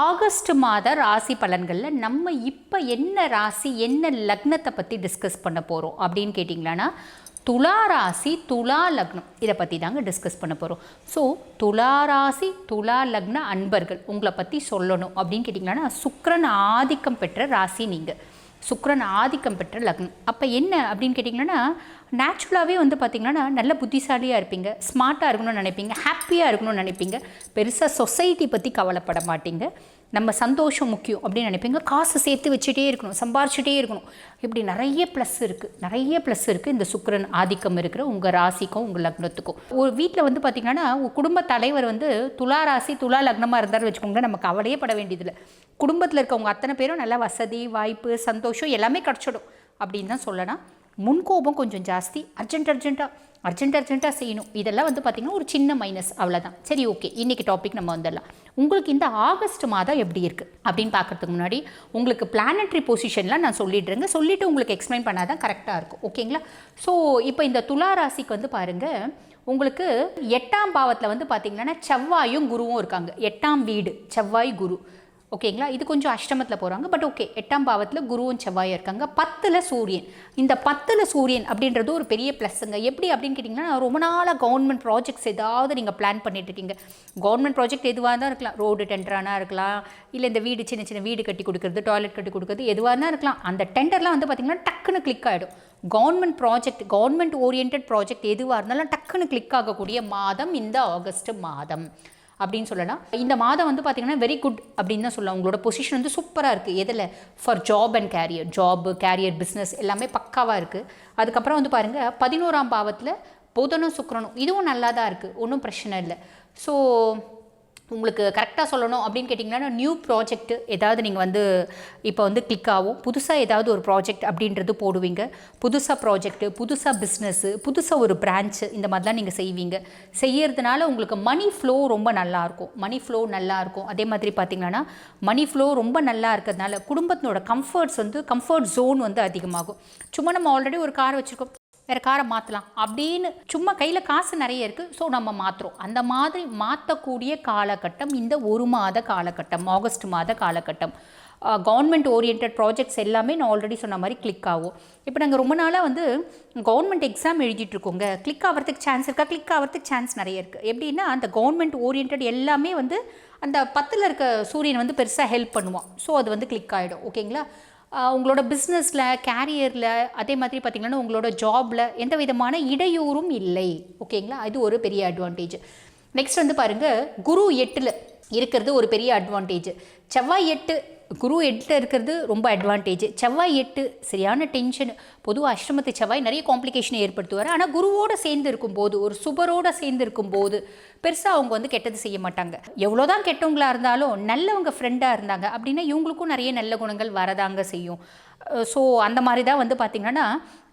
August மாத ராசி பலன்களில் நம்ம இப்போ என்ன ராசி என்ன லக்னத்தை பற்றி டிஸ்கஸ் பண்ண போகிறோம் அப்படின்னு கேட்டிங்களான்னா துலா ராசி துலா லக்னம். இதை பற்றி தாங்க டிஸ்கஸ் பண்ண போகிறோம் ஸோ துலா ராசி துலா லக்ன அன்பர்கள் உங்களை பற்றி சொல்லணும் அப்படின்னு கேட்டிங்கன்னா சுக்கரன் ஆதிக்கம் பெற்ற ராசி நீங்கள் சுக்ரன் ஆதிக்கம் பெற்ற லக்னம். அப்போ என்ன அப்படின்னு கேட்டிங்கன்னா நேச்சுரலாகவே வந்து பார்த்திங்கன்னா நல்ல புத்திசாலியாக இருப்பீங்க ஸ்மார்ட்டாக இருக்கணும்னு நினைப்பீங்க ஹாப்பியாக இருக்கணும்னு நினைப்பீங்க. பெருசாக சொசைட்டி பற்றி கவலைப்பட மாட்டீங்க. நம்ம சந்தோஷம் முக்கியம் அப்படின்னு நினைப்பீங்க. காசு சேர்த்து வச்சுட்டே இருக்கணும் சம்பாரிச்சுட்டே இருக்கணும். இப்படி நிறைய ப்ளஸ் இருக்குது நிறைய ப்ளஸ் இருக்குது இந்த சுக்கரன் ஆதிக்கம் இருக்கிற உங்கள் ராசிக்கும் உங்கள் லக்னத்துக்கும். ஒரு வீட்டில் வந்து பார்த்திங்கன்னா குடும்ப தலைவர் வந்து துலா ராசி துலா லக்னமாக இருந்தாலும் வச்சுக்கோங்களேன் நம்ம கவலையே பட வேண்டியதில்லை குடும்பத்தில் இருக்கவங்க அத்தனை பேரும் நல்ல வசதி வாய்ப்பு சந்தோஷம் எல்லாமே கிடச்சிடும் அப்படின்னு தான் சொல்லலாம் முன்கோபம் கொஞ்சம் ஜாஸ்தி அர்ஜென்ட் அர்ஜென்ட்டாக அர்ஜென்ட் அர்ஜென்ட்டாக செய்யணும். இதெல்லாம் வந்து பார்த்திங்கன்னா ஒரு சின்ன மைனஸ் அவ்வளோதான் சரி ஓகே இன்றைக்கி டாபிக் நம்ம வந்துடலாம். உங்களுக்கு இந்த ஆகஸ்ட் மாதம் எப்படி இருக்குது அப்படின்னு பார்க்கறதுக்கு முன்னாடி உங்களுக்கு பிளானட்ரி பொசிஷன்லாம் நான் சொல்லிடுறேங்க சொல்லிவிட்டு உங்களுக்கு எக்ஸ்பிளைன் பண்ணால் தான் கரெக்டாக இருக்கும். ஓகேங்களா ஸோ இப்போ இந்த துலா ராசிக்கு வந்து பாருங்கள் உங்களுக்கு எட்டாம் பாவத்தில் வந்து பார்த்திங்கன்னா செவ்வாயும் குருவும் இருக்காங்க. எட்டாம் வீடு செவ்வாய் குரு. ஓகேங்களா? இது கொஞ்சம் அஷ்டமத்தில் போகிறாங்க பட் ஓகே எட்டாம் பாவத்தில் குருவும் செவ்வாயும் இருக்காங்க. பத்தில் சூரியன். இந்த பத்தில் சூரியன் அப்படின்றது ஒரு பெரிய ப்ளஸ்ஸுங்க எப்படி அப்படின்னு கேட்டிங்கன்னா ரொம்ப நாளாக கவர்மெண்ட் ப்ராஜெக்ட்ஸ் ஏதாவது நீங்கள் பிளான் பண்ணிட்டு இருக்கீங்க. கவர்மெண்ட் ப்ராஜெக்ட் எதுவாக தான் இருக்கலாம். ரோடு டெண்டரானா இருக்கலாம். இல்லை இந்த வீடு சின்ன சின்ன வீடு கட்டி கொடுக்குறது டாய்லெட் கட்டி கொடுக்குறது எதுவாக தான் இருக்கலாம். அந்த டெண்டர்லாம் வந்து பார்த்திங்கன்னா டக்குன்னு கிளிக் ஆகிடும் government project government orient project எதுவாக இருந்தாலும் டக்குன்னு கிளிக் ஆகக்கூடிய மாதம் இந்த ஆகஸ்ட் மாதம். அப்படின்னு சொல்லலாம். இந்த மாதம் வந்து பார்த்திங்கன்னா வெரி குட் அப்படின்னு தான் சொல்லலாம். உங்களோட பொசிஷன் வந்து சூப்பராக இருக்குது எதில்? For job and career job career business எல்லாமே பக்காவாக இருக்குது அதுக்கப்புறம் வந்து பாருங்கள் பதினோராம் பாவத்தில் புதனும் சுக்கரனும் இதுவும் நல்லா தான் இருக்குது ஒன்றும் பிரச்சனை இல்லை. ஸோ உங்களுக்கு கரெக்டாக சொல்லணும் அப்படின்னு கேட்டிங்கன்னா நியூ ப்ராஜெக்ட் ஏதாவது நீங்கள் வந்து இப்போ வந்து கிளிக் ஆகும். புதுசாக ஏதாவது ஒரு ப்ராஜெக்ட் அப்படின்றது போடுவீங்க. புதுசாக ப்ராஜெக்ட்டு புதுசாக பிஸ்னஸ்ஸு புதுசாக ஒரு பிரான்ச்சு இந்த மாதிரிலாம் நீங்கள் செய்வீங்க. செய்யறதுனால உங்களுக்கு மணி ஃப்ளோ ரொம்ப நல்லாயிருக்கும் மணி ஃப்ளோ நல்லாயிருக்கும் அதே மாதிரி பார்த்தீங்கன்னா மணி ஃப்ளோ ரொம்ப நல்லா இருக்கிறதுனால குடும்பத்தினோட கம்ஃபர்ட்ஸ் வந்து கம்ஃபர்ட் ஜோன் வந்து அதிகமாகும். சும்மா நம்ம ஆல்ரெடி ஒரு கார் வச்சுருக்கோம். வேறு காரை மாற்றலாம் அப்படின்னு சும்மா கையில் காசு நிறைய இருக்குது ஸோ நம்ம மாற்றுறோம் அந்த மாதிரி மாற்றக்கூடிய காலகட்டம் இந்த ஒரு மாத காலகட்டம் ஆகஸ்ட் மாத காலகட்டம் கவர்மெண்ட் ஓரியன்ட் ப்ராஜெக்ட்ஸ் எல்லாமே நான் ஆல்ரெடி சொன்ன மாதிரி கிளிக் ஆகும். இப்போ நாங்கள் ரொம்ப நாளாக வந்து கவர்மெண்ட் எக்ஸாம் எழுதிட்டுருக்கோங்க கிளிக் ஆகிறதுக்கு சான்ஸ் இருக்கா? கிளிக் ஆகிறதுக்கு சான்ஸ் நிறைய இருக்குது எப்படின்னா அந்த கவர்மெண்ட் ஓரியன்ட் எல்லாமே வந்து அந்த பத்தில் இருக்க சூரியன் வந்து பெருசாக ஹெல்ப் பண்ணுவான். ஸோ அது வந்து கிளிக் ஆகிடும் ஓகேங்களா உங்களோட பிஸ்னஸில் கேரியரில் அதே மாதிரி பார்த்திங்கன்னா உங்களோட ஜாபில் எந்த விதமான இடையூறும் இல்லை. ஓகேங்களா இது ஒரு பெரிய அட்வான்டேஜ் நெக்ஸ்ட் வந்து பாருங்கள் குரு எட்டில். இருக்கிறது ஒரு பெரிய அட்வான்டேஜ் செவ்வாய் எட்டு குரு எட்டில் இருக்கிறது ரொம்ப அட்வான்டேஜ் செவ்வாய் எட்டு சரியான டென்ஷன் பொதுவாக அஷ்டமத்து செவ்வாய் நிறைய காம்ப்ளிகேஷனை ஏற்படுத்துவார். ஆனால் குருவோடு சேர்ந்து இருக்கும்போது ஒரு சுபரோடு சேர்ந்து இருக்கும்போது பெருசாக அவங்க வந்து கெட்டது செய்ய மாட்டாங்க. எவ்வளோதான் கெட்டவங்களாக இருந்தாலும் நல்லவங்க ஃப்ரெண்டாக இருந்தாங்க அப்படின்னா இவங்களுக்கும் நிறைய நல்ல குணங்கள் வரதாங்க செய்யும். ஸோ அந்த மாதிரி தான் வந்து பார்த்திங்கன்னா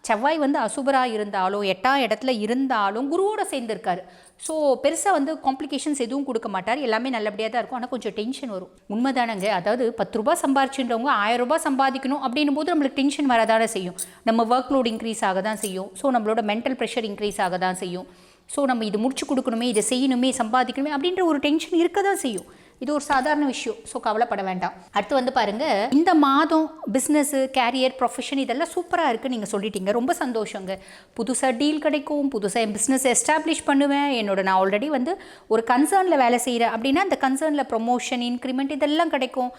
செவ்வாய் வந்து அசுபராக இருந்தாலும் எட்டாம் இடத்துல இருந்தாலும் குருவோட சேர்ந்துருக்காரு. ஸோ பெருசாக வந்து காம்ப்ளிகேஷன்ஸ் எதுவும் கொடுக்க மாட்டார். எல்லாமே நல்லபடியாக தான் இருக்கும். ஆனால் கொஞ்சம் டென்ஷன் வரும். உண்மைதானங்க? அதாவது பத்து ரூபா சம்பாரிச்சுன்றவங்க ஆயிரம் ரூபாய் சம்பாதிக்கணும் அப்படின்னும் போது நம்மளுக்கு டென்ஷன் வரதானே செய்யும். நம்ம ஒர்க் லோட் இன்க்ரீஸ் ஆக தான் செய்யும். ஸோ நம்மளோட மென்டல் ப்ரெஷர் இன்க்ரீஸ் ஆக தான் செய்யும். ஸோ நம்ம இது முடிச்சு கொடுக்கணுமே இதை செய்யணுமே சம்பாதிக்கணுமே அப்படின்ற ஒரு டென்ஷன் இருக்க தான் செய்யும். இது ஒரு சாதாரண விஷயம் ஸோ கவலைப்பட வேண்டாம். அடுத்து வந்து பாருங்க இந்த மாதம் பிஸ்னஸ்ஸு கேரியர் ப்ரொஃபஷன் இதெல்லாம் சூப்பராக இருக்குது நீங்கள் சொல்லிட்டீங்க. ரொம்ப சந்தோஷங்க. புதுசாக டீல் கிடைக்கும் புதுசாக என் பிஸ்னஸ் எஸ்டாப்ளிஷ் பண்ணுவேன். என்னோட நான் ஆல்ரெடி வந்து ஒரு கன்சர்னில் வேலை செய்கிறேன் அப்படின்னா அந்த கன்சர்னில் ப்ரொமோஷன் இன்க்ரிமெண்ட் இதெல்லாம் கிடைக்கும்.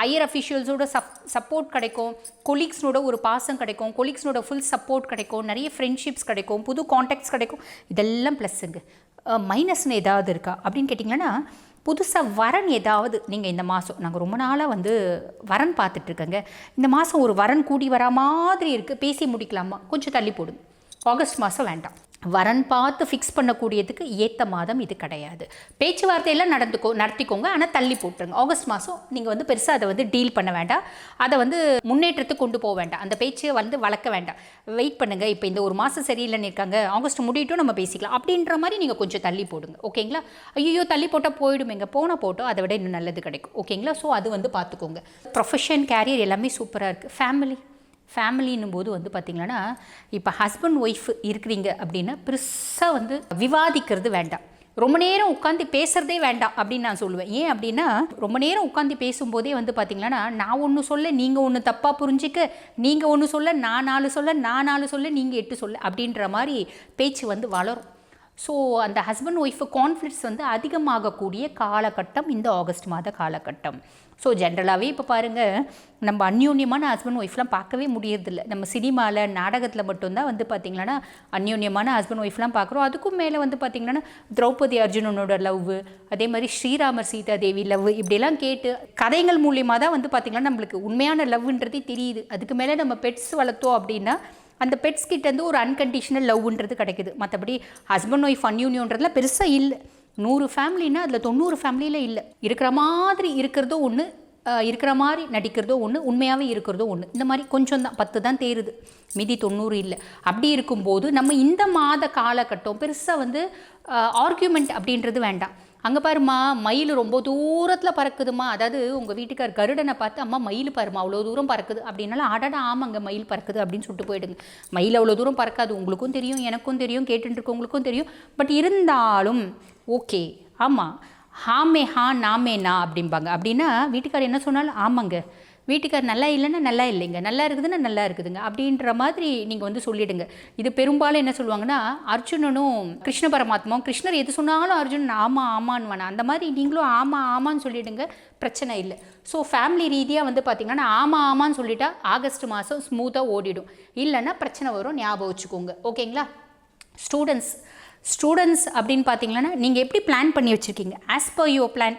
ஹையர் அஃபிஷியல்ஸோட சப் சப்போர்ட் கிடைக்கும். கொலீக்ஸ்னோட ஒரு பாசம் கிடைக்கும். கொலீக்ஸ்னோட ஃபுல் சப்போர்ட் கிடைக்கும். நிறைய ஃப்ரெண்ட்ஷிப்ஸ் கிடைக்கும். புது காண்டாக்ட்ஸ் கிடைக்கும். இதெல்லாம் ப்ளஸ்ஸுங்க மைனஸ்னு ஏதாவது இருக்கா? அப்படின்னு கேட்டிங்கன்னா புதுசாக வரன் ஏதாவது நீங்கள் இந்த மாதம் நாங்கள் ரொம்ப நாளாக வந்து வரன் பார்த்துட்ருக்கேங்க. இந்த மாதம் ஒரு வரன் கூடி வரா மாதிரி இருக்குது பேசி முடிக்கலாமா? கொஞ்சம் தள்ளி போடுங்க. ஆகஸ்ட் மாதம் வேண்டாம். வரன் பார்த்து ஃபிக்ஸ் பண்ணக்கூடியதுக்கு ஏற்ற மாதம் இது கிடையாது. பேச்சுவார்த்தையெல்லாம் நடந்துக்கோ நடத்திக்கோங்க. ஆனால் தள்ளி போட்டுருங்க. ஆகஸ்ட் மாதம் நீங்கள் வந்து பெருசாக அதை வந்து டீல் பண்ண வேண்டாம். அதை வந்து முன்னேற்றத்துக்கு கொண்டு போக வேண்டாம். அந்த பேச்சை வந்து வளர்க்க வேண்டாம். வெயிட் பண்ணுங்கள் இப்போ இந்த ஒரு மாதம் சரியில்லைன்னு இருக்காங்க. ஆகஸ்ட் முடியட்டும் நம்ம பேசிக்கலாம். அப்படின்ற மாதிரி நீங்கள் கொஞ்சம் தள்ளி போடுங்க. ஓகேங்களா? ஐயோ தள்ளி போட்டால் போயிடுமேங்க. போனால் போட்டோம் அதை விட இன்னும் நல்லது கிடைக்கும். ஓகேங்களா? ஸோ அது வந்து பார்த்துக்கோங்க. ப்ரொஃபஷன் கேரியர் எல்லாமே சூப்பராக இருக்குது ஃபேமிலி ஃபேமிலின்னும் போது வந்து பார்த்திங்கன்னா இப்போ ஹஸ்பண்ட் ஒய்ஃப் இருக்கிறீங்க அப்படின்னா பெருசாக வந்து விவாதிக்கிறது வேண்டாம். ரொம்ப நேரம் உட்காந்து பேசுகிறதே வேண்டாம் அப்படின்னு நான் சொல்லுவேன். ஏன் அப்படின்னா ரொம்ப நேரம் உட்காந்து பேசும்போதே வந்து பார்த்திங்கன்னா நான் ஒன்று சொல்ல நீங்கள் ஒன்று தப்பாக புரிஞ்சிக்க நீங்கள் ஒன்று சொல்ல நான் நாலு சொல்ல நான் நாலு சொல்ல நீங்கள் எட்டு சொல்ல அப்படின்ற மாதிரி பேச்சு வந்து வளரும். ஸோ அந்த ஹஸ்பண்ட் ஒய்ஃபு கான்ஃப்ளிக்ஸ் வந்து அதிகமாகக்கூடிய காலகட்டம் இந்த ஆகஸ்ட் மாத காலகட்டம். ஸோ ஜென்ரலாகவே இப்போ பாருங்கள் நம்ம அந்யூன்யமான ஹஸ்பண்ட் ஒய்ஃப்லாம் பார்க்கவே முடியறதில்ல. நம்ம சினிமாவில் நாடகத்தில் மட்டும்தான் வந்து பார்த்திங்கன்னா அந்யூன்யமான ஹஸ்பண்ட் ஒய்ஃப்லாம் பார்க்குறோம். அதுக்கும் மேலே வந்து பார்த்திங்கன்னா திரௌபதி அர்ஜுனனோட லவ் அதே மாதிரி ஸ்ரீராமர் சீதா தேவி லவ் இப்படியெல்லாம் கேட்டு கதைகள் மூலியமாக தான் வந்து பார்த்திங்கன்னா நம்மளுக்கு உண்மையான லவ்ன்றதே தெரியுது. அதுக்கு மேலே நம்ம பெட்ஸ் வளர்த்தோம் அப்படின்னா அந்த பெட்ஸ் கிட்டேருந்து ஒரு அன்கண்டிஷனல் லவ்ன்றது கிடைக்குது. மற்றபடி ஹஸ்பண்ட் ஒய்ஃப் அன்யூன்யன்றதுலாம் பெருசாக இல்லை. நூறு ஃபேமிலின்னா அதில் தொண்ணூறு ஃபேமிலியில் இல்லை. இருக்கிற மாதிரி இருக்கிறதோ ஒன்று இருக்கிற மாதிரி நடிக்கிறதோ ஒன்று உண்மையாகவே இருக்கிறதோ ஒன்று இந்த மாதிரி கொஞ்சம் தான் பத்து தான் தேருது. மிதி தொண்ணூறு இல்லை. அப்படி இருக்கும்போது நம்ம இந்த மாத காலகட்டம் பெருசாக வந்து ஆர்கியூமெண்ட் அப்படின்றது வேண்டாம். அங்கே பாருமா மயில் ரொம்ப தூரத்தில் பறக்குதுமா அதாவது உங்கள் வீட்டுக்கார் கருடனை பார்த்து அம்மா மயில் பாருமா அவ்வளோ தூரம் பறக்குது. அப்படின்னாலும் அடடா ஆமாங்க மயில் பறக்குது அப்படின்னு சொல்லிட்டு போயிடுங்க. மயில் அவ்வளோ தூரம் பறக்காது உங்களுக்கும் தெரியும் எனக்கும் தெரியும் கேட்டுருக்கவங்களுக்கும் தெரியும். பட் இருந்தாலும் ஓகே ஆமாம் ஹாமே ஹா நாமே நா அப்படிம்பாங்க. அப்படின்னா வீட்டுக்கார் என்ன சொன்னாலும் ஆமாங்க வீட்டுக்கார் நல்லா இல்லைன்னா நல்லா இல்லைங்க. நல்லா இருக்குதுன்னா நல்லா இருக்குதுங்க. அப்படின்ற மாதிரி நீங்கள் வந்து சொல்லிடுங்க. இது பெரும்பாலும் என்ன சொல்லுவாங்கன்னா அர்ஜுனனும் கிருஷ்ண பரமாத்மாவும் கிருஷ்ணர் எது சொன்னாலும் அர்ஜுனன் ஆமாம் ஆமான்னு வேணாம் அந்த மாதிரி நீங்களும் ஆமாம் ஆமான்னு சொல்லிடுங்க. பிரச்சனை இல்லை. ஸோ ஃபேமிலி ரீதியாக வந்து பார்த்திங்கன்னா ஆமாம் ஆமான்னு சொல்லிட்டா ஆகஸ்ட் மாதம் ஸ்மூத்தாக ஓடிடும். இல்லைன்னா பிரச்சனை வரும். ஞாபகம் வச்சுக்கோங்க. ஓகேங்களா? ஸ்டூடெண்ட்ஸ் ஸ்டூடெண்ட்ஸ் அப்படின்னு பார்த்தீங்கன்னா நீங்கள் எப்படி பிளான் பண்ணி வச்சுருக்கீங்க? ஆஸ் பர் யுவர் பிளான்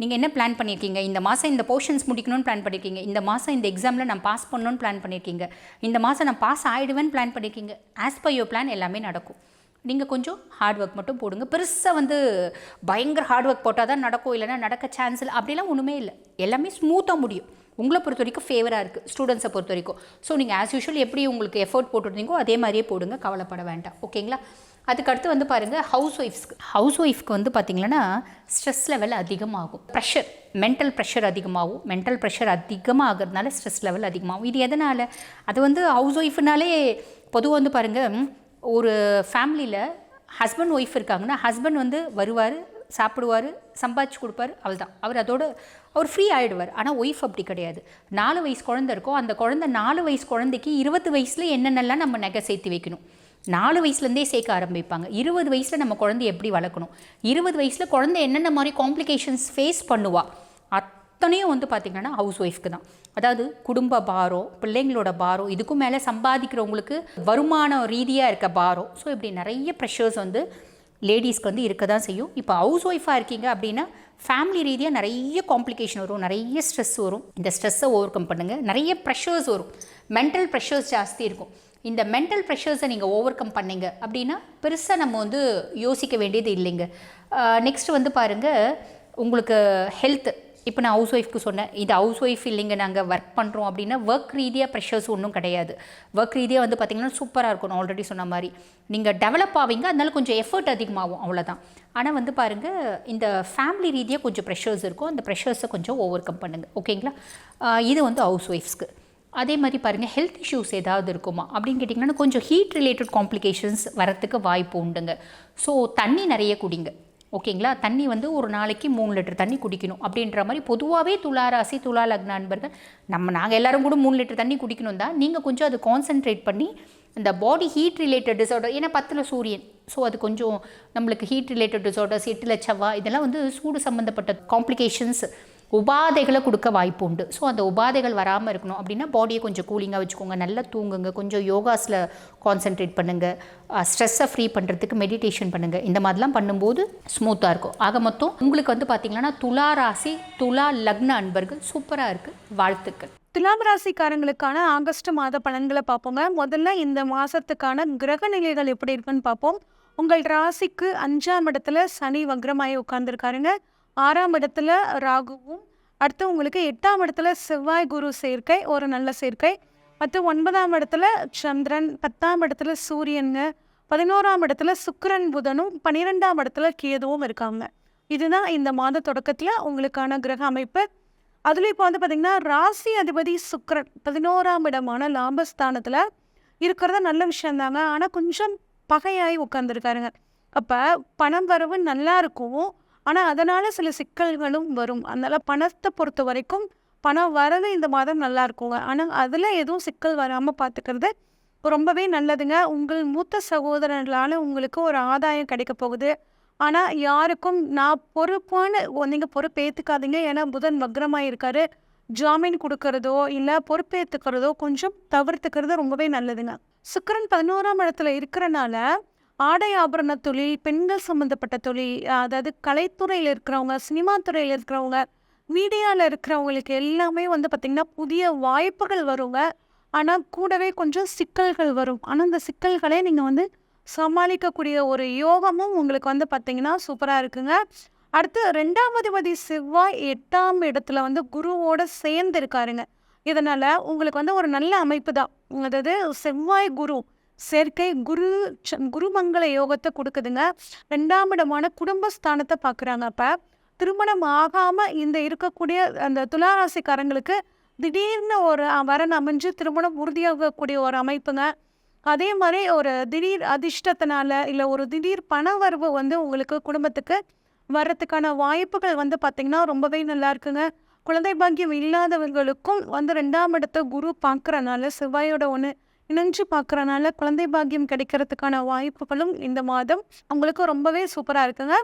நீங்கள் என்ன பிளான் பண்ணியிருக்கீங்க இந்த மாதம் இந்த போர்ஷன்ஸ் முடிக்கணும்னு பிளான் பண்ணியிருக்கீங்க இந்த மாதம் இந்த எக்ஸாமில் நான் பாஸ் பண்ணணும்னு பிளான் பண்ணியிருக்கீங்க இந்த மாதம் நான் பாஸ் ஆகிடுவேன்னு பிளான் பண்ணியிருக்கீங்க ஆஸ் பர் யோர் பிளான் எல்லாமே நடக்கும். நீங்கள் கொஞ்சம் ஹார்ட் ஒர்க் மட்டும் போடுங்க. பெருசாக வந்து பயங்கர ஹார்ட் ஒர்க் போட்டால் தான் நடக்கும். இல்லைன்னா நடக்க சான்ஸ் இல்லை. அப்படிலாம் ஒன்றுமே இல்லை. எல்லாமே ஸ்மூத்தாக முடியும். உங்களை பொறுத்த வரைக்கும் ஃபேவராக இருக்குது ஸ்டூடெண்ட்ஸை பொறுத்த வரைக்கும். ஸோ நீங்கள் ஆஸ் யூஷுவல் எப்படி உங்களுக்கு எஃபர்ட் போட்டுருந்தீங்கோ அதே மாதிரியே போடுங்க. கவலைப்பட வேண்டாம். ஓகேங்களா அதுக்கடுத்து வந்து பாருங்கள் ஹவுஸ் ஒய்ஃப்ஸ்க்கு ஹவுஸ் ஒய்ஃப்க்கு வந்து பார்த்திங்கன்னா ஸ்ட்ரெஸ் லெவல் அதிகமாகும். ப்ரெஷர் மென்டல் ப்ரெஷர் அதிகமாகும். மென்டல் ப்ரெஷர் அதிகமாக ஆகிறதுனால ஸ்ட்ரெஸ் லெவல் அதிகமாகும். இது எதனால்? அது வந்து ஹவுஸ் ஒய்ஃப்னாலே பொதுவாக வந்து பாருங்கள் ஒரு ஃபேமிலியில் ஹஸ்பண்ட் ஒய்ஃப் இருக்காங்கன்னா ஹஸ்பண்ட் வந்து வருவார் சாப்பிடுவார் சம்பாதிச்சு கொடுப்பாரு அவள் தான் அவர் அதோட அவர் ஃப்ரீ ஆகிடுவார் ஆனால் ஒய்ஃப் அப்படி கிடையாது. நாலு வயசு குழந்தை இருக்கோ அந்த குழந்தை நாலு வயசு குழந்தைக்கு இருபது வயசில் என்னென்னலாம் நம்ம நகை சேர்த்து வைக்கணும்? நாலு வயசுலேருந்தே சேர்க்க ஆரம்பிப்பாங்க. இருபது வயசில் நம்ம குழந்தைய எப்படி வளர்க்கணும்? இருபது வயசில் குழந்தை என்னென்ன மாதிரி காம்ப்ளிகேஷன்ஸ் ஃபேஸ் பண்ணுவா? அத்தனையும் வந்து பார்த்திங்கன்னா ஹவுஸ் ஒய்ஃப்க்கு தான் அதாவது குடும்ப பாரம் பிள்ளைங்களோட பாரம் இதுக்கும் மேலே சம்பாதிக்கிறவங்களுக்கு வருமானம் ரீதியாக இருக்க பாரம் ஸோ இப்படி நிறைய ப்ரெஷர்ஸ் வந்து லேடிஸ்க்கு வந்து இருக்க தான் செய்யும். இப்போ ஹவுஸ் ஒய்ஃபாக இருக்கீங்க அப்படின்னா ஃபேமிலி ரீதியாக நிறைய காம்ப்ளிகேஷன் வரும் நிறைய ஸ்ட்ரெஸ் வரும். இந்த ஸ்ட்ரெஸ்ஸை ஓவர் கம் பண்ணுங்கள் நிறைய ப்ரெஷர்ஸ் வரும். மென்டல் ப்ரெஷர்ஸ் ஜாஸ்தி இருக்கும். இந்த மென்டல் ப்ரெஷர்ஸை நீங்கள் ஓவர் கம் பண்ணீங்க அப்படின்னா பெருசாக நம்ம வந்து யோசிக்க வேண்டியது இல்லைங்க. நெக்ஸ்ட் வந்து பாருங்கள் உங்களுக்கு ஹெல்த் இப்போ நான் ஹவுஸ் ஒய்ஃப்க்கு சொன்னேன் இது ஹவுஸ் ஒய்ஃப் இல்லைங்க நாங்கள் ஒர்க் பண்ணுறோம் அப்படின்னா ஒர்க் ரீதியாக ப்ரெஷர்ஸ் ஒன்றும் கிடையாது. ஒர்க் ரீதியாக வந்து பார்த்திங்கன்னா சூப்பராக இருக்கணும் ஆல்ரெடி சொன்ன மாதிரி. நீங்கள் டெவலப் ஆவீங்க அதனால கொஞ்சம் எஃபர்ட் அதிகமாகும் அவ்வளோதான் ஆனால் வந்து பாருங்கள் இந்த ஃபேமிலி ரீதியாக கொஞ்சம் ப்ரெஷர்ஸ் இருக்கும் அந்த ப்ரெஷர்ஸை கொஞ்சம் ஓவர் கம் பண்ணுங்கள் ஓகேங்களா இது வந்து ஹவுஸ் ஒய்ஃப்ஸ்க்கு அதே மாதிரி பாருங்கள் ஹெல்த் இஷ்யூஸ் ஏதாவது இருக்குமா? அப்படின்னு கேட்டிங்கன்னா கொஞ்சம் ஹீட் ரிலேட்டட் காம்ப்ளிகேஷன்ஸ் வரத்துக்கு வாய்ப்பு உண்டுங்க. ஸோ தண்ணி நிறைய குடிங்க. ஓகேங்களா? தண்ணி வந்து ஒரு நாளைக்கு மூணு லிட்டர் தண்ணி குடிக்கணும். அப்படின்ற மாதிரி பொதுவாகவே துலா ராசி துலா லக்ன அன்பர்கள் நம்ம நாங்கள் எல்லோரும் கூட மூணு லிட்டர் தண்ணி குடிக்கணும் தான் நீங்கள் கொஞ்சம் அது கான்சென்ட்ரேட் பண்ணி இந்த பாடி ஹீட் ரிலேட்டட் டிசார்டர் ஏன்னா பத்தில் சூரியன். ஸோ அது கொஞ்சம் நம்மளுக்கு ஹீட் ரிலேட்டட் டிசார்டர்ஸ் எட்டில் செவ்வா இதெல்லாம் வந்து சூடு சம்மந்தப்பட்ட காம்ப்ளிகேஷன்ஸ் உபாதைகளை கொடுக்க வாய்ப்பு உண்டு. ஸோ அந்த உபாதைகள் வராமல் இருக்கணும். அப்படின்னா பாடியை கொஞ்சம் கூலிங்காக வச்சுக்கோங்க. நல்லா தூங்குங்க. கொஞ்சம் யோகாஸில் கான்சென்ட்ரேட் பண்ணுங்கள் ஸ்ட்ரெஸ்ஸை ஃப்ரீ பண்ணுறதுக்கு மெடிடேஷன் பண்ணுங்கள் இந்த மாதிரிலாம் பண்ணும்போது ஸ்மூத்தாக இருக்கும். ஆக மொத்தம் உங்களுக்கு வந்து பார்த்திங்கன்னா துலா ராசி துலா லக்ன அன்பர்கள் சூப்பராக இருக்குது வாழ்த்துக்கள். துலாம் ராசிக்காரங்களுக்கான ஆகஸ்ட் மாத பலன்களை பார்ப்போங்க. முதல்ல இந்த மாதத்துக்கான கிரக நிலைகள் எப்படி இருக்குன்னு பார்ப்போம். உங்கள் ராசிக்கு அஞ்சாம் இடத்துல சனி வக்ரமாயி உட்கார்ந்துருக்காருங்க. ஆறாம் இடத்துல ராகுவும் அடுத்து உங்களுக்கு எட்டாம் இடத்துல செவ்வாய் குரு சேர்க்கை ஒரு நல்ல சேர்க்கை. மற்றும் ஒன்பதாம் இடத்துல சந்திரன் பத்தாம் இடத்துல சூரியனுங்க. பதினோராம் இடத்துல சுக்கரன் புதனும் பன்னிரெண்டாம் இடத்துல கேதுவும் இருக்காங்க. இதுதான் இந்த மாத தொடக்கத்தில் உங்களுக்கான கிரக அமைப்பு. அதுலேயும் இப்போ வந்து பார்த்திங்கன்னா ராசி அதிபதி சுக்கரன் பதினோராம் இடமான லாபஸ்தானத்தில் இருக்கிறத நல்ல விஷயந்தாங்க. ஆனால் கொஞ்சம் பகையாகி உட்காந்துருக்காருங்க அப்போ பணம் வரவு நல்லா இருக்கும். ஆனால் அதனால் சில சிக்கல்களும் வரும். அதனால் பணத்தை பொறுத்த வரைக்கும் பணம் வரது இந்த மாதம் நல்லா இருக்குங்க. ஆனால் அதில் எதுவும் சிக்கல் வராமல் பார்த்துக்கிறது ரொம்பவே நல்லதுங்க. உங்கள் மூத்த சகோதரர்களால் உங்களுக்கு ஒரு ஆதாயம் கிடைக்க போகுது. ஆனால் யாருக்கும் நான் பொறுப்பான நீங்கள் பொறுப்பேற்றுக்காதீங்க ஏன்னா புதன் வக்ரமாக இருக்காரு ஜாமீன் கொடுக்கறதோ இல்லை பொறுப்பேற்றுக்கிறதோ கொஞ்சம் தவிர்த்துக்கிறது ரொம்பவே நல்லதுங்க. சுக்கரன் பதினோராம் இடத்துல இருக்கிறனால ஆடை ஆபரண தொழில் பெண்கள் சம்மந்தப்பட்ட தொழில் அதாவது கலைத்துறையில் இருக்கிறவங்க சினிமா துறையில் இருக்கிறவங்க மீடியாவில் இருக்கிறவங்களுக்கு எல்லாமே வந்து பார்த்திங்கன்னா புதிய வாய்ப்புகள் வருங்க. ஆனால் கூடவே கொஞ்சம் சிக்கல்கள் வரும். ஆனால் அந்த சிக்கல்களை நீங்கள் வந்து சமாளிக்கக்கூடிய ஒரு யோகமும் உங்களுக்கு வந்து பார்த்திங்கன்னா சூப்பராக இருக்குங்க. அடுத்து ரெண்டாவது பதி செவ்வாய் எட்டாம் இடத்துல வந்து குருவோட சேர்ந்து இருக்காருங்க இதனால் உங்களுக்கு வந்து ஒரு நல்ல அமைப்பு தான். அதாவது செவ்வாய் குரு சேர்க்கை குரு குருமங்கள யோகத்தை கொடுக்குதுங்க. ரெண்டாம் இடமான குடும்பஸ்தானத்தை பார்க்குறாங்க அப்போ. திருமணம் ஆகாமல் இந்த இருக்கக்கூடிய அந்த துளாராசிக்காரங்களுக்கு திடீர்னு ஒரு வரன் அமைஞ்சு திருமணம் உறுதியாகக்கூடிய ஒரு அமைப்புங்க. அதே மாதிரி ஒரு திடீர் அதிர்ஷ்டத்தினால இல்லை ஒரு திடீர் பணவரவு வந்து உங்களுக்கு குடும்பத்துக்கு வர்றதுக்கான வாய்ப்புகள் வந்து பார்த்திங்கன்னா ரொம்பவே நல்லா இருக்குங்க. குழந்தை பாக்கியம் இல்லாதவங்களுக்கும் வந்து ரெண்டாம் இடத்த குரு பார்க்குறனால செவ்வாயோட ஒன்று இணைஞ்சு பார்க்குறனால குழந்தை பாக்கியம் கிடைக்கிறதுக்கான வாய்ப்புகளும் இந்த மாதம் உங்களுக்கு ரொம்பவே சூப்பராக இருக்குங்க.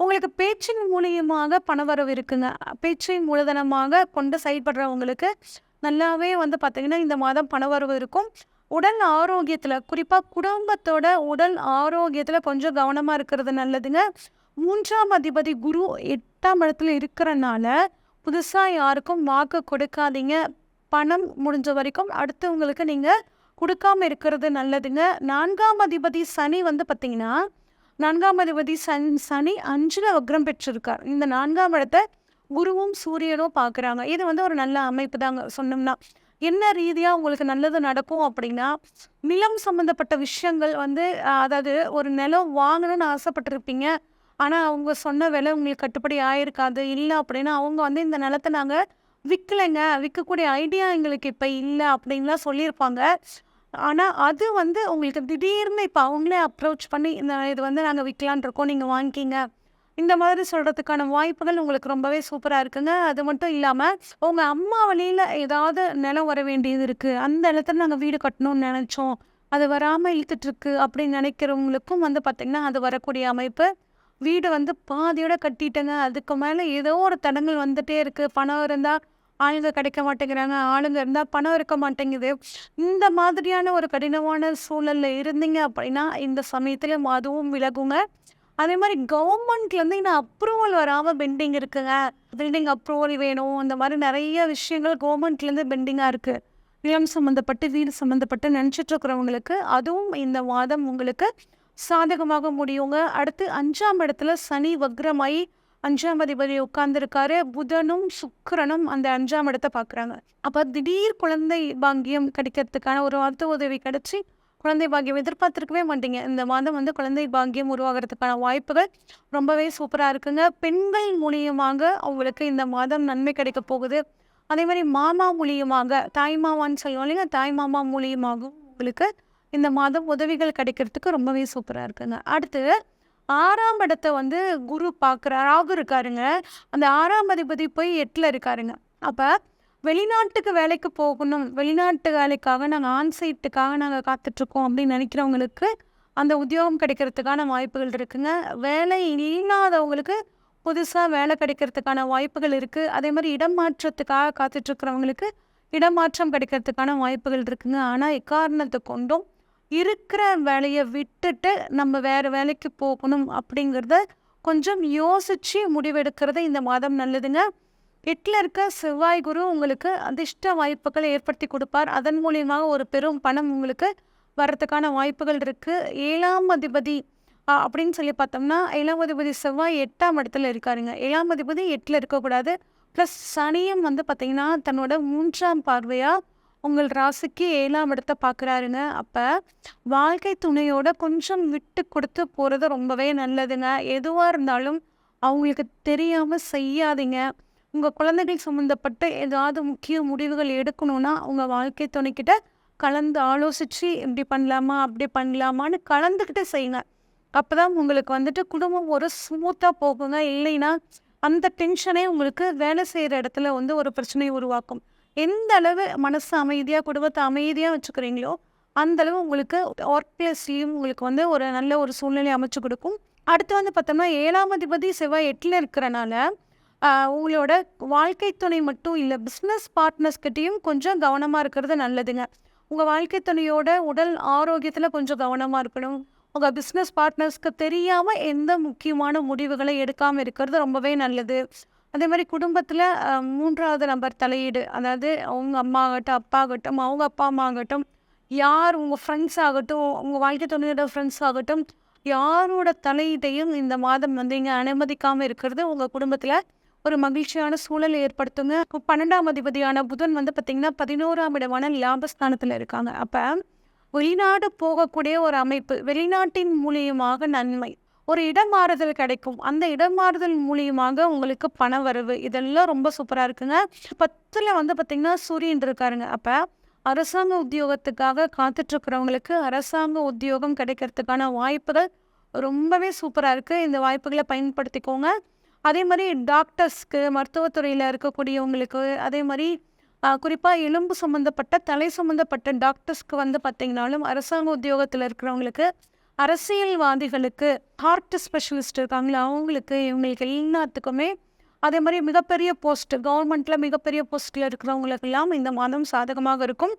உங்களுக்கு பேச்சின் மூலியமாக பணவரவு இருக்குங்க. பேச்சின் மூலதனமாக கொண்டு செயல்படுறவங்களுக்கு நல்லாவே வந்து பார்த்திங்கன்னா இந்த மாதம் பணவரவு இருக்கும். உடல் ஆரோக்கியத்தில் குறிப்பாக குடும்பத்தோட உடல் ஆரோக்கியத்தில் கொஞ்சம் கவனமாக இருக்கிறது நல்லதுங்க. மூன்றாம் அதிபதி குரு எட்டாம் இடத்துல இருக்கிறனால புதுசாக யாருக்கும் வாக்கு கொடுக்காதீங்க. பணம் முடிஞ்ச வரைக்கும் அடுத்தவங்களுக்கு நீங்கள் கொடுக்காம இருக்கிறது நல்லதுங்க. நான்காம் அதிபதி சனி வந்து பார்த்தீங்கன்னா நான்காம் அதிபதி சன் சனி அஞ்சில் வக்ரம் பெற்றிருக்கார். இந்த நான்காம் இடத்தை குருவும் சூரியனும் பார்க்குறாங்க இது வந்து ஒரு நல்ல அமைப்பு தாங்க சொன்னோம்னா. என்ன ரீதியாக உங்களுக்கு நல்லது நடக்கும் அப்படின்னா நிலம் சம்மந்தப்பட்ட விஷயங்கள் வந்து அதாவது ஒரு நிலம் வாங்கணும்னு ஆசைப்பட்டிருப்பீங்க. ஆனால் அவங்க சொன்ன விலை உங்களுக்கு கட்டுப்படி ஆயிருக்காது. இல்லை அப்படின்னா அவங்க வந்து இந்த நிலத்தை நாங்கள் விற்கலைங்க விற்கக்கூடிய ஐடியா எங்களுக்கு இப்போ இல்லை அப்படின்லாம் சொல்லியிருப்பாங்க. ஆனால் அது வந்து உங்களுக்கு திடீர்னு இப்போ அவங்களே அப்ரோச் பண்ணி இந்த இது வந்து நாங்கள் விற்கலான் இருக்கோம் நீங்கள் வாங்கிக்கிங்க. இந்த மாதிரி சொல்கிறதுக்கான வாய்ப்புகள் உங்களுக்கு ரொம்பவே சூப்பராக இருக்குங்க. அது மட்டும் இல்லாமல் உங்கள் அம்மா வழியில் ஏதாவது நிலம் வர வேண்டியது இருக்குது அந்த இடத்துல நாங்கள் வீடு கட்டணும்னு நினச்சோம். அது வராமல் இழுத்துட்ருக்கு அப்படின்னு நினைக்கிறவங்களுக்கும் வந்து பார்த்திங்கன்னா அது வரக்கூடிய அமைப்பு. வீடு வந்து பாதியோட கட்டிட்டேங்க. அதுக்கு மேலே ஏதோ ஒரு தடங்கள் வந்துகிட்டே இருக்குது பணம் இருந்தால் ஆளுங்க கிடைக்க மாட்டேங்கிறாங்க ஆளுங்க இருந்தால் பணம் இருக்க மாட்டேங்குது. இந்த மாதிரியான ஒரு கடினமான சூழலில் இருந்தீங்க அப்படின்னா இந்த சமயத்தில் அதுவும் விலகுங்க. அதே மாதிரி கவர்மெண்ட்லேருந்து இன்னும் அப்ரூவல் வராமல் பெண்டிங் இருக்குங்க. பில்டிங் அப்ரூவல் வேணும். இந்த மாதிரி நிறைய விஷயங்கள் கவர்மெண்ட்லேருந்து பெண்டிங்காக இருக்குது நிலம் சம்மந்தப்பட்டு வீடு சம்மந்தப்பட்டு நினச்சிட்ருக்கிறவங்களுக்கு அதுவும் இந்த மாதம் உங்களுக்கு சாதகமாக முடியுங்க. அடுத்து அஞ்சாம் இடத்துல சனி வக்ரமாயி அஞ்சாம் அதிபதி உட்கார்ந்துருக்காரு. புதனும் சுக்கிரனும் அந்த அஞ்சாம் இடத்தை பார்க்குறாங்க. அப்போ திடீர் குழந்தை பாக்கியம் கிடைக்கிறதுக்கான ஒரு வார்த்தை உதவி கிடைச்சி குழந்தை பாக்கியம் எதிர்பார்த்துருக்கவே மாட்டீங்க. இந்த மாதம் வந்து குழந்தை பாக்கியம் உருவாகிறதுக்கான வாய்ப்புகள் ரொம்பவே சூப்பராக இருக்குங்க. பெண்கள் மூலியமாக அவங்களுக்கு இந்த மாதம் நன்மை கிடைக்க போகுது. அதே மாதிரி மாமா மூலியமாக தாய் மாமான்னு சொல்லுவோம் இல்லைங்க தாய் மாமா மூலியமாகவும் உங்களுக்கு இந்த மாதம் உதவிகள் கிடைக்கிறதுக்கு ரொம்பவே சூப்பராக இருக்குங்க. அடுத்து ஆறாம் இடத்தை வந்து குரு பார்க்குற ராகு இருக்காருங்க. அந்த ஆறாம் அதிபதி போய் எட்டில் இருக்காருங்க. அப்போ வெளிநாட்டுக்கு வேலைக்கு போகணும். வெளிநாட்டு வேலைக்காக நாங்கள் ஆன்சைட்டுக்காக நாங்கள் காத்துட்ருக்கோம் அப்படின்னு நினைக்கிறவங்களுக்கு அந்த உத்தியோகம் கிடைக்கிறதுக்கான வாய்ப்புகள் இருக்குங்க. வேலை இல்லாதவங்களுக்கு புதுசாக வேலை கிடைக்கிறதுக்கான வாய்ப்புகள் இருக்குது அதே மாதிரி இடம் மாற்றத்துக்காக காத்துட்ருக்கிறவங்களுக்கு இடமாற்றம் கிடைக்கிறதுக்கான வாய்ப்புகள் இருக்குங்க. ஆனால் எக்காரணத்தை கொண்டும் இருக்கிற வேலையை விட்டுட்டு நம்ம வேறு வேலைக்கு போகணும் அப்படிங்கிறத கொஞ்சம் யோசித்து முடிவெடுக்கிறது இந்த மாதம் நல்லதுங்க. எட்டில் இருக்க செவ்வாய் குரு உங்களுக்கு அதிர்ஷ்ட வாய்ப்புகளை ஏற்படுத்தி கொடுப்பார். அதன் மூலியமாக ஒரு பெரும் பணம் உங்களுக்கு வர்றதுக்கான வாய்ப்புகள் இருக்குது ஏழாம் அதிபதி அப்படின்னு சொல்லி பார்த்தோம்னா ஏழாம் அதிபதி செவ்வாய் எட்டாம் இடத்துல இருக்காருங்க. ஏழாம் அதிபதி எட்டில் இருக்கக்கூடாது. ப்ளஸ் சனியும் வந்து பார்த்தீங்கன்னா தன்னோட மூன்றாம் பார்வையாக உங்கள் ராசிக்கு ஏழாம் இடத்தை பார்க்குறாருங்க அப்போ வாழ்க்கை துணையோட கொஞ்சம் விட்டு கொடுத்து போகிறது ரொம்பவே நல்லதுங்க எதுவாக இருந்தாலும் அவங்களுக்கு தெரியாமல் செய்யாதீங்க உங்கள் குழந்தைகள் சம்மந்தப்பட்ட ஏதாவது முக்கிய முடிவுகள் எடுக்கணும்னா உங்கள் வாழ்க்கை துணைக்கிட்ட கலந்து ஆலோசித்து இப்படி பண்ணலாமா அப்படி பண்ணலாமான்னு கலந்துக்கிட்டு செய்யுங்க அப்பதான் உங்களுக்கு வந்துட்டு குடும்பம் ஒரு ஸ்மூத்தாக போகுங்க. இல்லைன்னா, அந்த டென்ஷனே உங்களுக்கு வேலை செய்கிற இடத்துல வந்து ஒரு பிரச்சனையை உருவாக்கும். எந்த அளவு மனசு அமைதியாக குடும்பத்தை அமைதியாக வச்சுக்கிறீங்களோ, அந்த அளவு உங்களுக்கு ஒர்க் பிளேஸ்லேயும் உங்களுக்கு வந்து ஒரு நல்ல ஒரு சூழ்நிலை அமைச்சு கொடுக்கும் அடுத்து வந்து பார்த்தோம்னா, ஏழாம் அதிபதி செவ்வாய் எட்டில் இருக்கிறனால, உங்களோட வாழ்க்கை துணை மட்டும் இல்லை பிஸ்னஸ் பார்ட்னர்ஸ்கிட்டையும் கொஞ்சம் கவனமாக இருக்கிறது நல்லதுங்க. உங்கள் வாழ்க்கை துணையோட உடல் ஆரோக்கியத்தில் கொஞ்சம் கவனமாக இருக்கணும். உங்கள் பிஸ்னஸ் பார்ட்னர்ஸ்க்கு தெரியாமல் எந்த முக்கியமான முடிவுகளை எடுக்காமல் இருக்கிறது ரொம்பவே நல்லது. அதே மாதிரி குடும்பத்தில் மூன்றாவது நம்பர் தலையீடு. அதாவது அவங்க அம்மா ஆகட்டும், அப்பா ஆகட்டும், அவங்க அப்பா, அம்மா ஆகட்டும், யார் உங்கள் ஃப்ரெண்ட்ஸ் ஆகட்டும், உங்கள் வாழ்க்கை துணையோட ஃப்ரெண்ட்ஸ் ஆகட்டும், யாரோட தலையீட்டையும் இந்த மாதம் வந்து இங்கே அனுமதிக்காமல் இருக்கிறது உங்கள் குடும்பத்தில் ஒரு மகிழ்ச்சியான சூழலை ஏற்படுத்துங்க. 12ஆம் அதிபதியான புதன் வந்து பார்த்திங்கன்னா பதினோராம் இடமான லாபஸ்தானத்தில் இருக்காங்க. அப்போ வெளிநாடு போகக்கூடிய ஒரு அமைப்பு. வெளிநாட்டின் மூலியமாக நன்மை. ஒரு இடமாறுதல் கிடைக்கும். அந்த இடமாறுதல் மூலியமாக உங்களுக்கு பண வரவு இதெல்லாம் ரொம்ப சூப்பராக இருக்குங்க. 10ல வந்து பார்த்திங்கன்னா சூரியன் இருக்காருங்க. அப்போ அரசாங்க உத்தியோகத்துக்காக காத்துட்ருக்கிறவங்களுக்கு அரசாங்க உத்தியோகம் கிடைக்கிறதுக்கான வாய்ப்புகள் ரொம்பவே சூப்பராக இருக்குது இந்த வாய்ப்புகளை பயன்படுத்திக்கோங்க. அதே மாதிரி டாக்டர்ஸ்க்கு, மருத்துவத்துறையில் இருக்கக்கூடியவங்களுக்கு, அதே மாதிரி குறிப்பாக எலும்பு சம்மந்தப்பட்ட, தலை சம்மந்தப்பட்ட டாக்டர்ஸ்க்கு வந்து பார்த்திங்கனாலும் அரசாங்க உத்தியோகத்தில் இருக்கிறவங்களுக்கு, அரசியல்வாதிகளுக்கு, ஹார்ட் ஸ்பெஷலிஸ்ட் இருக்காங்களா அவங்களுக்கு, இவங்களுக்கு எல்லாத்துக்குமே அதே மாதிரி மிகப்பெரிய போஸ்ட் கவர்மெண்ட்டில் மிகப்பெரிய போஸ்ட்டில் இருக்கிறவங்களுக்கெல்லாம் இந்த மாதம் சாதகமாக இருக்கும்.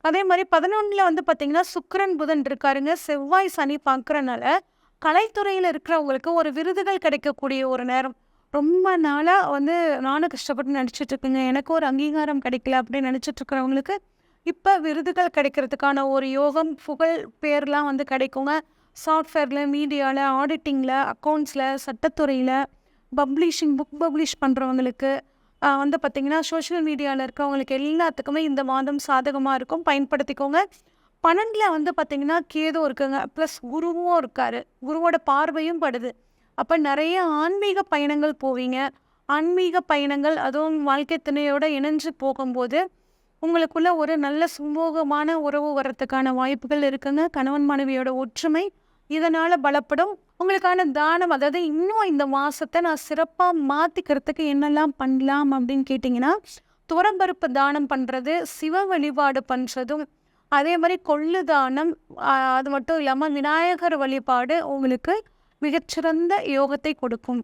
அதே மாதிரி பதினொன்றில் வந்து பார்த்தீங்கன்னா, சுக்கரன் புதன் இருக்காருங்க. செவ்வாய், சனி பார்க்குறனால கலைத்துறையில் இருக்கிறவங்களுக்கு ஒரு விருதுகள் கிடைக்கக்கூடிய ஒரு நேரம். ரொம்ப நாளாக வந்து நானும் கஷ்டப்பட்டு நடிச்சுட்டு எனக்கு ஒரு அங்கீகாரம் கிடைக்கல அப்படின்னு நினச்சிட்ருக்கிறவங்களுக்கு இப்போ விருதுகள் கிடைக்கிறதுக்கான ஒரு யோகம், புகழ், பேர்லாம் வந்து கிடைக்குங்க. சாஃப்ட்வேரில் மீடியாவில் ஆடிட்டிங்கில் அக்கௌண்ட்ஸில் சட்டத்துறையில் பப்ளிஷிங் புக் பப்ளிஷ் பண்ணுறவங்களுக்கு வந்து பார்த்திங்கன்னா சோஷியல் மீடியாவில் இருக்கிறவங்களுக்கு எல்லாத்துக்குமே இந்த மாதம் சாதகமாக இருக்கும். பயன்படுத்திக்கோங்க. 12ல வந்து பார்த்திங்கன்னா கேதும் இருக்குங்க. ப்ளஸ் குருவும் இருக்காரு. குருவோட பார்வையும் படுது. அப்போ நிறைய ஆன்மீக பயணங்கள் போவீங்க. ஆன்மீக பயணங்கள் அதுவும் வாழ்க்கை துணையோடு இணைஞ்சு போகும்போது, உங்களுக்குள்ள ஒரு நல்ல சுமூகமான உறவு வர்றதுக்கான வாய்ப்புகள் இருக்குங்க. கணவன் மனைவியோட ஒற்றுமை இதனால் பலப்படும். உங்களுக்கான தானம் அதாவது இன்னும் இந்த மாதத்தை நான் சிறப்பாக மாற்றிக்கிறதுக்கு என்னெல்லாம் பண்ணலாம் அப்படின்னு கேட்டிங்கன்னா துவரம்பருப்பு தானம் பண்ணுறது சிவ வழிபாடு பண்ணுறதும் அதே மாதிரி கொள்ளு தானம், அது மட்டும் இல்லாமல் விநாயகர் வழிபாடு உங்களுக்கு மிகச்சிறந்த யோகத்தை கொடுக்கும்.